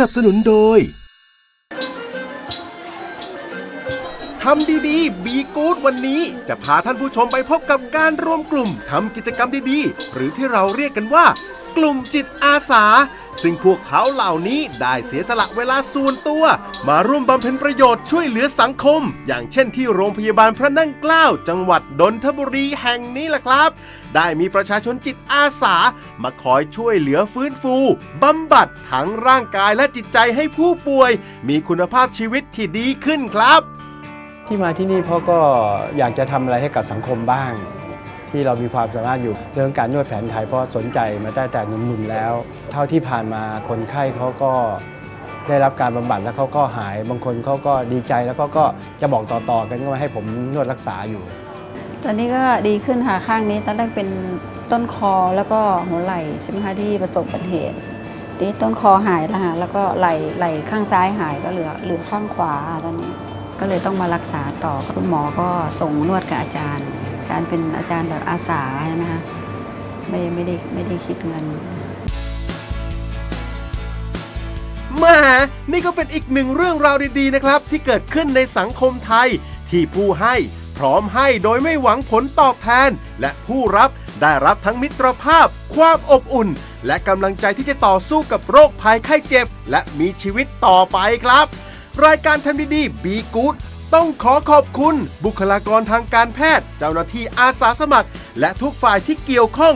นับสนุนโดยทำดีๆ บีกู๊ดวันนี้จะพาท่านผู้ชมไปพบกับการรวมกลุ่มทำกิจกรรมดีๆ หรือที่เราเรียกกันว่า กลุ่มจิตอาสา ซึ่งพวกเขาเหล่านี้ได้เสียสละเวลาส่วนตัว มาร่วมบำเพ็ญประโยชน์ช่วยเหลือสังคม อย่างเช่นที่โรงพยาบาลพระนั่งเกล้าจังหวัดนนทบุรีแห่งนี้แหละครับ ได้มีประชาชนจิตอาสา มาคอยช่วยเหลือฟื้นฟูบำบัดทั้งร่างกายและจิตใจให้ผู้ป่วย มีคุณภาพชีวิตที่ดีขึ้นครับ ที่มาที่นี่เพราะก็อยากจะทำอะไรให้กับสังคมบ้าง ที่เรามีความสามารถอยู่เรื่องการนวดแผนไทยเพราะสนใจมาตั้งแต่หนุ่มๆแล้ว เท่าที่ผ่านมาคนไข้เขาก็ได้รับการบำบัดแล้วเขาก็หาย บางคนเขาก็ดีใจแล้วเขาก็จะบอกต่อๆกันว่าให้ผมนวดรักษาอยู่ ตอนนี้ก็ดีขึ้นค่ะข้างนี้ตอนแรกเป็นต้นคอแล้วก็หัวไหล่ใช่ไหมคะที่ประสบอุบัติเหตุทีนี้ต้นคอหายแล้วค่ะแล้วก็ไหล่ไหล่ข้างซ้ายหายก็เหลือเหลือข้างขวาตอนนี้ ก็เลยต้องมารักษาต่อคุณหมอก็ส่งนวดกับอาจารย์ อารเป็นอาจารย์แบบอาสาใช่ไหมคะไม่ไม่ได้ไม่ได้คิดเงินแหมนี่ก็เป็นอีกหนึ่งเรื่องราวดีๆนะครับ ที่เกิดขึ้นในสังคมไทย ที่ผู้ให้พร้อมให้โดยไม่หวังผลตอบแทน และผู้รับได้รับทั้งมิตรภาพ ความอบอุ่น และกำลังใจที่จะต่อสู้กับโรคภัยไข้เจ็บ และมีชีวิตต่อไปครับ รายการทำดีๆบีกู๊ดต้องขอขอบคุณบุคลากรทางการแพทย์ เจ้าหน้าที่อาสาสมัคร และทุกฝ่ายที่เกี่ยวข้อง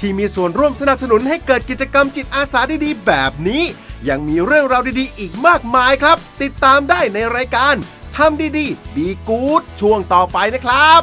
ที่มีส่วนร่วมสนับสนุนให้เกิดกิจกรรมจิตอาสาดีๆ แบบนี้ ยังมีเรื่องราวดีๆ อีกมากมายครับ ติดตามได้ในรายการทำดีๆบีกู๊ดช่วงต่อไปนะครับ